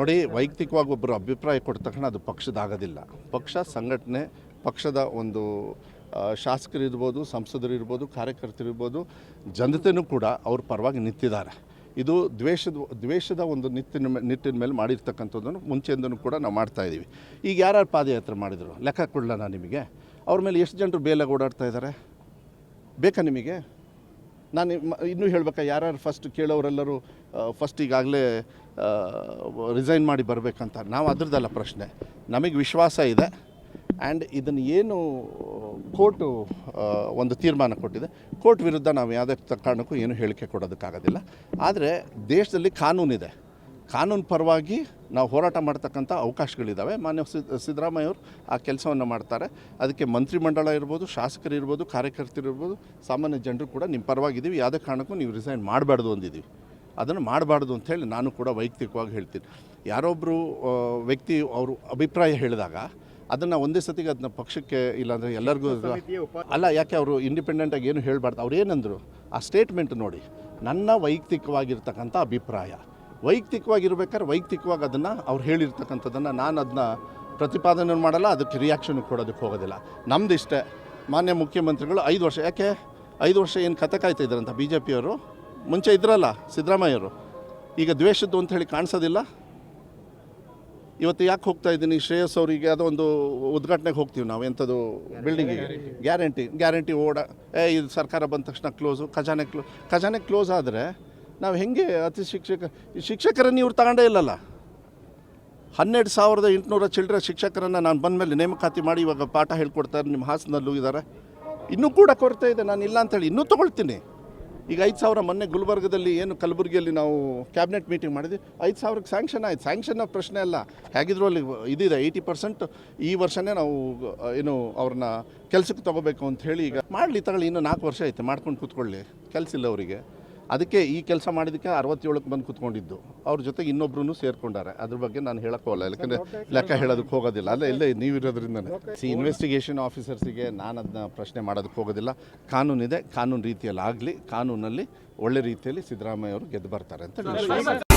ನೋಡಿ ವೈಯಕ್ತಿಕವಾಗಿ ಒಬ್ಬರು ಅಭಿಪ್ರಾಯ ಕೊಟ್ಟ ತಕ್ಷಣ ಅದು ಪಕ್ಷದಾಗೋದಿಲ್ಲ ಪಕ್ಷ ಸಂಘಟನೆ ಪಕ್ಷದ ಒಂದು ಆ, ಶಾಸಕರಿರ್ಬೋದು ಕಾರ್ಯಕರ್ತರು ಕಾರ್ಯಕರ್ತರಿರ್ಬೋದು ಜನತೆನೂ ಕೂಡ ಅವ್ರ ಪರವಾಗಿ ನಿಂತಿದ್ದಾರೆ. ಇದು ದ್ವೇಷದ ದ್ವೇಷದ ಒಂದು ನಿತ್ತಿನ ನಿಟ್ಟಿನ ಮೇಲೆ ಮಾಡಿರ್ತಕ್ಕಂಥದ್ದನ್ನು ಮುಂಚೆಯಿಂದನೂ ಕೂಡ ನಾವು ಮಾಡ್ತಾ ಇದ್ದೀವಿ. ಈಗ ಯಾರ್ಯಾರು ಪಾದಯಾತ್ರೆ ಮಾಡಿದರು? ಲೆಕ್ಕ ಕೊಡಲ ನಿಮಗೆ? ಅವ್ರ ಮೇಲೆ ಎಷ್ಟು ಜನರು ಬೇಲಾಗಿ ಓಡಾಡ್ತಾ ಇದ್ದಾರೆ? ಬೇಕಾ ನಿಮಗೆ? ನಾನು ಇನ್ನೂ ಹೇಳ್ಬೇಕಾ ಯಾರ್ಯಾರು ಫಸ್ಟ್ ಕೇಳೋರೆಲ್ಲರೂ ಫಸ್ಟ್ ಈಗಾಗಲೇ ರಿಸೈನ್ ಮಾಡಿ ಬರಬೇಕಂತ. ನಾವು ಅದ್ರದ್ದಲ್ಲ ಪ್ರಶ್ನೆ. ನಮಗೆ ವಿಶ್ವಾಸ ಇದೆ. ಆ್ಯಂಡ್ ಇದನ್ನು ಏನು, ಕೋರ್ಟು ಒಂದು ತೀರ್ಮಾನ ಕೊಟ್ಟಿದೆ. ಕೋರ್ಟ್ ವಿರುದ್ಧ ನಾವು ಯಾವುದೇ ಕಾರಣಕ್ಕೂ ಏನು ಹೇಳಿಕೆ ಕೊಡೋದಕ್ಕಾಗೋದಿಲ್ಲ. ಆದರೆ ದೇಶದಲ್ಲಿ ಕಾನೂನಿದೆ ಕಾನೂನು ಪರವಾಗಿ ನಾವು ಹೋರಾಟ ಮಾಡ್ತಕ್ಕಂಥ ಅವಕಾಶಗಳಿದ್ದಾವೆ ಮಾನ್ಯ ಸಿದ್ ಸಿದ್ದರಾಮಯ್ಯ ಅವರು ಆ ಕೆಲಸವನ್ನು ಮಾಡ್ತಾರೆ. ಅದಕ್ಕೆ ಮಂತ್ರಿಮಂಡಲ ಇರ್ಬೋದು, ಶಾಸಕರು ಇರ್ಬೋದು, ಕಾರ್ಯಕರ್ತರು ಇರ್ಬೋದು, ಸಾಮಾನ್ಯ ಜನರು ಕೂಡ ನಿಮ್ಮ ಪರವಾಗಿದ್ದೀವಿ ಯಾವುದೇ ಕಾರಣಕ್ಕೂ ನೀವು ರಿಸೈನ್ ಮಾಡಬಾರ್ದು ಅಂದಿದ್ದೀವಿ ಅದನ್ನು ಮಾಡಬಾರ್ದು ಅಂಥೇಳಿ ನಾನು ಕೂಡ ವೈಯಕ್ತಿಕವಾಗಿ ಹೇಳ್ತೀನಿ. ಯಾರೊಬ್ಬರು ವ್ಯಕ್ತಿ ಅವರು ಅಭಿಪ್ರಾಯ ಹೇಳಿದಾಗ ಅದನ್ನು ಒಂದೇ ಸತಿಗೆ ಅದನ್ನ ಪಕ್ಷಕ್ಕೆ ಇಲ್ಲಾಂದರೆ ಎಲ್ಲರಿಗೂ ಅಲ್ಲ ಯಾಕೆ ಅವರು ಇಂಡಿಪೆಂಡೆಂಟಾಗಿ ಏನು ಹೇಳಬಾರ್ದು? ಅವ್ರು ಏನಂದರು? ಆ ಸ್ಟೇಟ್ಮೆಂಟ್ ನೋಡಿ. ನನ್ನ ವೈಯಕ್ತಿಕವಾಗಿರ್ತಕ್ಕಂಥ ಅಭಿಪ್ರಾಯ. ವೈಯಕ್ತಿಕವಾಗಿರ್ಬೇಕಾದ್ರೆ ವೈಯಕ್ತಿಕವಾಗಿ ಅದನ್ನು ಅವ್ರು ಹೇಳಿರ್ತಕ್ಕಂಥದ್ದನ್ನು ನಾನು ಅದನ್ನ ಪ್ರತಿಪಾದನೆ ಮಾಡಲ್ಲ ಅದಕ್ಕೆ ರಿಯಾಕ್ಷನ್ ಕೊಡೋದಕ್ಕೆ ಹೋಗೋದಿಲ್ಲ. ನಮ್ದು ಇಷ್ಟೇ ಮಾನ್ಯ ಮುಖ್ಯಮಂತ್ರಿಗಳು ಐದು ವರ್ಷ ಯಾಕೆ? ಐದು ವರ್ಷ ಏನು ಕತೆ ಕಾಯ್ತಾ ಇದ್ದಾರಂತ? ಬಿ ಜೆ ಪಿಯವರು ಮುಂಚೆ ಇದ್ರಲ್ಲ ಸಿದ್ದರಾಮಯ್ಯರು. ಈಗ ದ್ವೇಷದ್ದು ಅಂತ ಹೇಳಿ ಕಾಣಿಸೋದಿಲ್ಲ. ಇವತ್ತು ಯಾಕೆ ಹೋಗ್ತಾ ಇದ್ದೀನಿ? ಶ್ರೇಯಸ್ ಅವರಿಗೆ ಅದೋ ಒಂದು ಉದ್ಘಾಟನೆಗೆ ಹೋಗ್ತೀವಿ ನಾವು, ಎಂಥದ್ದು ಬಿಲ್ಡಿಂಗಿಗೆ ಗ್ಯಾರಂಟಿ ಗ್ಯಾರಂಟಿ ಓಡ, ಏ, ಇದು ಸರ್ಕಾರ ಬಂದ ತಕ್ಷಣ ಕ್ಲೋಸು ಖಜಾನೆ ಕ್ಲೋ ಖಜಾನೆ ಕ್ಲೋಸ್ ಆದರೆ ನಾವು ಹೆಂಗೆ ಅತಿ ಶಿಕ್ಷಕ, ಶಿಕ್ಷಕರನ್ನು ಇವ್ರು ತಗೊಂಡೇ ಇಲ್ಲಲ್ಲ. ಹನ್ನೆರಡು ಸಾವಿರದ ಎಂಟುನೂರ ಚಿಲ್ಡ್ರ ಶಿಕ್ಷಕರನ್ನು ನಾನು ಬಂದ ಮೇಲೆ ನೇಮಕಾತಿ ಮಾಡಿ ಇವಾಗ ಪಾಠ ಹೇಳ್ಕೊಡ್ತಾರೆ ನಿಮ್ಮ ಹಾಸನಲ್ಲೂ ಇದ್ದಾರೆ. ಇನ್ನೂ ಕೂಡ ಕೊರತೆ ಇದೆ ನಾನು ಇಲ್ಲ ಅಂತೇಳಿ ಇನ್ನೂ ತೊಗೊಳ್ತೀನಿ. ಈಗ ಐದು ಸಾವಿರ ಮೊನ್ನೆ ಗುಲ್ಬರ್ಗದಲ್ಲಿ ಏನು ಕಲಬುರಗಿಯಲ್ಲಿ ನಾವು ಕ್ಯಾಬಿನೆಟ್ ಮೀಟಿಂಗ್ ಮಾಡಿದ್ವಿ. ಐದು ಸಾವಿರಕ್ಕೆ ಸ್ಯಾಂಕ್ಷನ್ ಆಯ್ತು. ಸ್ಯಾಂಕ್ಷನ್ ಪ್ರಶ್ನೆ ಅಲ್ಲ. ಹೇಗಿದ್ರು ಅಲ್ಲಿ ಇದಿದೆ. ಏಯ್ಟಿ ಪರ್ಸೆಂಟ್ ಈ ವರ್ಷನೇ ನಾವು, ಏನು, ಅವ್ರನ್ನ ಕೆಲಸಕ್ಕೆ ತಗೋಬೇಕು ಅಂತ ಹೇಳಿ ಈಗ ಮಾಡಲಿ ತಗೊಳ್ಳಿ. ಇನ್ನೂ ನಾಲ್ಕು ವರ್ಷ ಐತೆ ಮಾಡ್ಕೊಂಡು ಕೂತ್ಕೊಳ್ಳಿ. ಕೆಲಸ ಇಲ್ಲ ಅವರಿಗೆ. ಅದಕ್ಕೆ ಈ ಕೆಲಸ ಮಾಡಿದಕ್ಕೆ ಅರವತ್ತೇಳಕ್ಕೆ ಬಂದು ಕುತ್ಕೊಂಡಿದ್ದು. ಅವ್ರ ಜೊತೆಗೆ ಇನ್ನೊಬ್ರು ಸೇರ್ಕೊಂಡಾರೆ. ಅದ್ರ ಬಗ್ಗೆ ನಾನು ಹೇಳಕ್ಕೆ ಹೋಗಲ್ಲ. ಯಾಕಂದರೆ ಲೆಕ್ಕ ಹೇಳೋದಕ್ಕೆ ಹೋಗೋದಿಲ್ಲ. ಅಲ್ಲ ಇಲ್ಲೇ ನೀವಿರೋದ್ರಿಂದನೇ ಸಿ ಇನ್ವೆಸ್ಟಿಗೇಷನ್ ಆಫೀಸರ್ಸಿಗೆ ನಾನು ಅದನ್ನ ಪ್ರಶ್ನೆ ಮಾಡೋದಕ್ಕೆ ಹೋಗೋದಿಲ್ಲ. ಕಾನೂನಿದೆ ಕಾನೂನು ರೀತಿಯಲ್ಲಿ ಆಗಲಿ ಕಾನೂನಲ್ಲಿ ಒಳ್ಳೆ ರೀತಿಯಲ್ಲಿ ಸಿದ್ದರಾಮಯ್ಯ ಅವರು ಗೆದ್ದು ಬರ್ತಾರೆ ಅಂತ